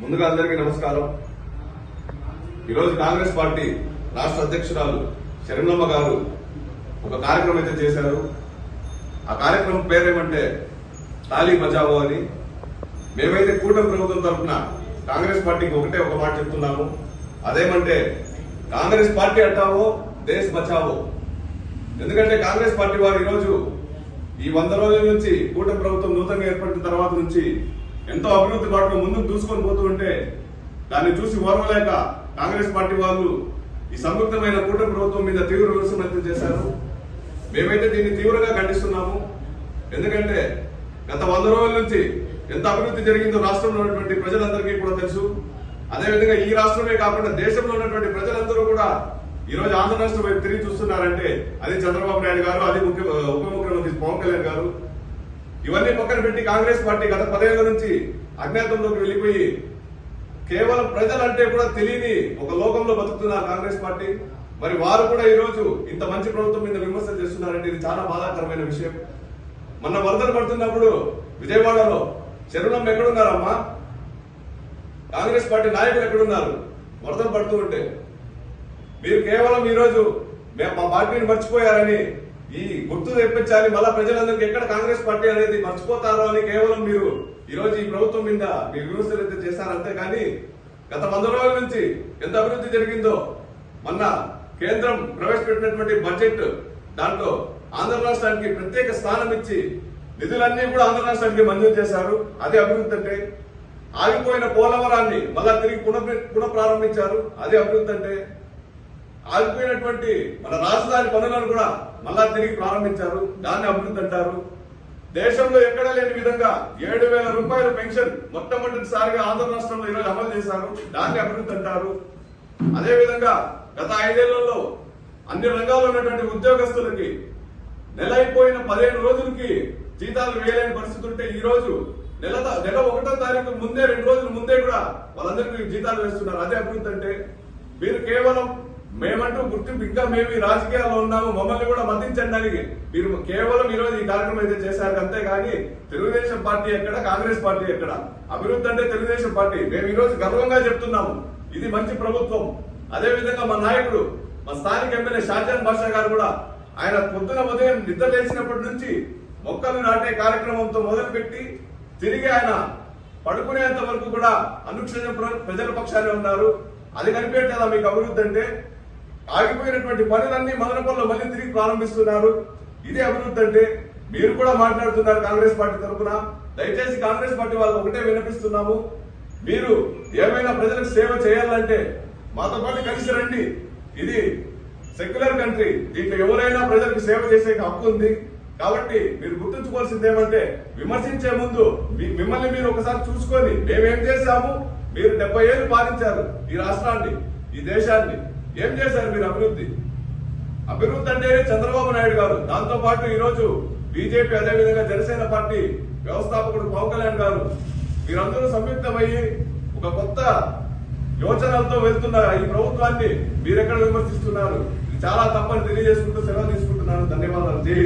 ముందుగా అందరికీ నమస్కారం. ఈరోజు కాంగ్రెస్ పార్టీ రాష్ట్ర అధ్యక్షురాలు శరణమ్మ గారు ఒక కార్యక్రమం అయితే చేశారు. ఆ కార్యక్రమం పేరేమంటే తాలీ బచావో అని. మేమైతే కూటమి ప్రభుత్వం తరఫున కాంగ్రెస్ పార్టీకి ఒకటే ఒక మాట చెప్తున్నాము. అదేమంటే కాంగ్రెస్ పార్టీ అంటావో దేశ్ బచావో. ఎందుకంటే కాంగ్రెస్ పార్టీ వారు ఈరోజు ఈ వంద రోజుల నుంచి కూటమి ప్రభుత్వం నూతనంగా ఏర్పడిన తర్వాత నుంచి ఎంతో అభివృద్ధి బాటలో ముందుకు దూసుకొని పోతూ ఉంటే దాన్ని చూసి ఓర్వలేక కాంగ్రెస్ పార్టీ వాళ్ళు ఈ సంయుక్తమైన కూటమి ప్రభుత్వం మీద తీవ్ర విమర్శలు వ్యక్తం చేశారు. మేమైతే దీన్ని తీవ్రంగా ఖండిస్తున్నాము. ఎందుకంటే గత వంద రోజుల నుంచి ఎంత అభివృద్ధి జరిగిందో రాష్ట్రంలో ఉన్నటువంటి ప్రజలందరికీ కూడా తెలుసు. అదేవిధంగా ఈ రాష్ట్రమే కాకుండా దేశంలో ఉన్నటువంటి ప్రజలందరూ కూడా ఈ రోజు ఆంధ్ర రాష్ట్రం వైపు తిరిగి చూస్తున్నారంటే అది చంద్రబాబు నాయుడు గారు అది ముఖ్య ఉప ముఖ్యమంత్రి పవన్ కళ్యాణ్ గారు. ఇవన్నీ పక్కన పెట్టి కాంగ్రెస్ పార్టీ గత పదేళ్ళ నుంచి అజ్ఞాతంలోకి వెళ్ళిపోయి కేవలం ప్రజలంటే కూడా తెలియని ఒక లోకంలో బతుకుతున్నారు కాంగ్రెస్ పార్టీ. మరి వారు కూడా ఈరోజు ఇంత మంచి ప్రభుత్వం మీద విమర్శలు చేస్తున్నారంటే ఇది చాలా బాధాకరమైన విషయం. మొన్న వరదలు పడుతున్నప్పుడు విజయవాడలో శరణం ఎక్కడున్నారమ్మా? కాంగ్రెస్ పార్టీ నాయకులు ఎక్కడున్నారు? వరదలు పడుతూ ఉంటే. మీరు కేవలం ఈ రోజు మేము మా పార్టీని మర్చిపోయారని ఈ గుర్తు తెప్పించాలి. మళ్ళా ప్రజలందరికీ ఎక్కడ కాంగ్రెస్ పార్టీ అనేది మర్చిపోతారో అని కేవలం మీరు ఈ రోజు ఈ ప్రభుత్వం మీద మీ విమర్శలు అయితే చేశారు కానీ గత వంద రోజుల నుంచి ఎంత అభివృద్ధి జరిగిందో మొన్న కేంద్రం ప్రవేశపెట్టినటువంటి బడ్జెట్ దాంట్లో ఆంధ్ర రాష్ట్రానికి ప్రత్యేక స్థానం ఇచ్చి నిధులన్నీ కూడా ఆంధ్ర రాష్ట్రానికి మంజూరు చేశారు. అదే అభివృద్ధి అంటే ఆగిపోయిన పోలవరాన్ని మళ్ళా తిరిగి పునః పునః ప్రారంభించారు అదే అభివృద్ధి అంటే ఆగిపోయినటువంటి మన రాజధాని పనులను కూడా మళ్ళా తిరిగి ప్రారంభించారు. దాన్ని అభివృద్ధి అంటారు. దేశంలో ఎక్కడ లేని విధంగా ఏడు వేల రూపాయల పెన్షన్ మొట్టమొదటిసారిగా ఆంధ్ర రాష్ట్రంలో ఈరోజు అమలు చేశారు. దాన్ని అభివృద్ధి అంటారు. అదే విధంగా గత ఐదేళ్ళలో అన్ని రంగాల్లో ఉన్నటువంటి ఉద్యోగస్తులకి నెల అయిపోయిన పదిహేను రోజులకి జీతాలు వేయలేని పరిస్థితి ఉంటే ఈ రోజు నెల నెల ఒకటో తారీఖు ముందే రెండు రోజుల ముందే కూడా వాళ్ళందరికీ జీతాలు వేస్తున్నారు. అదే అభివృద్ధి అంటే మీరు కేవలం మేమంటూ గుర్తింపు ఇంకా మేము ఈ రాజకీయాల్లో ఉన్నాము. మమ్మల్ని కూడా మద్దతించండి అని మీరు కేవలం ఈ రోజు ఈ కార్యక్రమం అయితే చేశారు అంతేగాని తెలుగుదేశం పార్టీ ఎక్కడ కాంగ్రెస్ పార్టీ ఎక్కడ? అభివృద్ధి అంటే తెలుగుదేశం పార్టీ. మేము ఈరోజు గర్వంగా చెప్తున్నాము. ఇది మంచి ప్రభుత్వం. అదే విధంగా మా నాయకుడు మా స్థానిక ఎమ్మెల్యే షాజాన్ బాషా గారు కూడా ఆయన పొద్దున ఉదయం నిద్ర లేచినప్పటి నుంచి మొక్కలు నాటే కార్యక్రమంతో మొదలుపెట్టి తిరిగి ఆయన పడుకునేంత వరకు కూడా అనుక్షణం ప్రజల పక్షానే ఉన్నారు. అది కనిపెట్టేదా మీకు అభివృద్ధి అంటే? ఆగిపోయినటువంటి పనులన్నీ మదనపల్లిలో మళ్ళీ తిరిగి ప్రారంభిస్తున్నారు. ఇదే అభివృద్ధి అంటే మీరు కూడా మాట్లాడుతున్నారు కాంగ్రెస్ పార్టీ తరఫున దయచేసి కాంగ్రెస్ పార్టీ వాళ్ళు ఒకటే వినిపిస్తున్నాము. మీరు ఏమైనా ప్రజలకు సేవ చేయాలంటే మాతో పాటు కలిసి రండి. ఇది సెక్యులర్ కంట్రీ. దీంట్లో ఎవరైనా ప్రజలకు సేవ చేసే హక్కు ఉంది. కాబట్టి మీరు గుర్తుంచుకోవాల్సింది ఏమంటే విమర్శించే ముందు మీ- మిమ్మల్ని మీరు ఒకసారి చూసుకొని మేమేం చేశాము? మీరు డెబ్బై ఏళ్ళు పాలించారు ఈ రాష్ట్రాన్ని ఈ దేశాన్ని. ఏం చేశారు మీరు అభివృద్ధి? అభివృద్ధి అంటే చంద్రబాబు నాయుడు గారు. దాంతో పాటు ఈరోజు బీజేపీ అదేవిధంగా జనసేన పార్టీ వ్యవస్థాపకుడు పవన్ కళ్యాణ్ గారు. మీరందరూ సంయుక్తమయ్యి ఒక కొత్త యోచనలతో వెళ్తున్నారు ఈ ప్రభుత్వాన్ని మీరెక్కడ విమర్శిస్తున్నారు? చాలా తప్పని తెలియజేసుకుంటూ సెలవు తీసుకుంటున్నాను. ధన్యవాదాలు. జై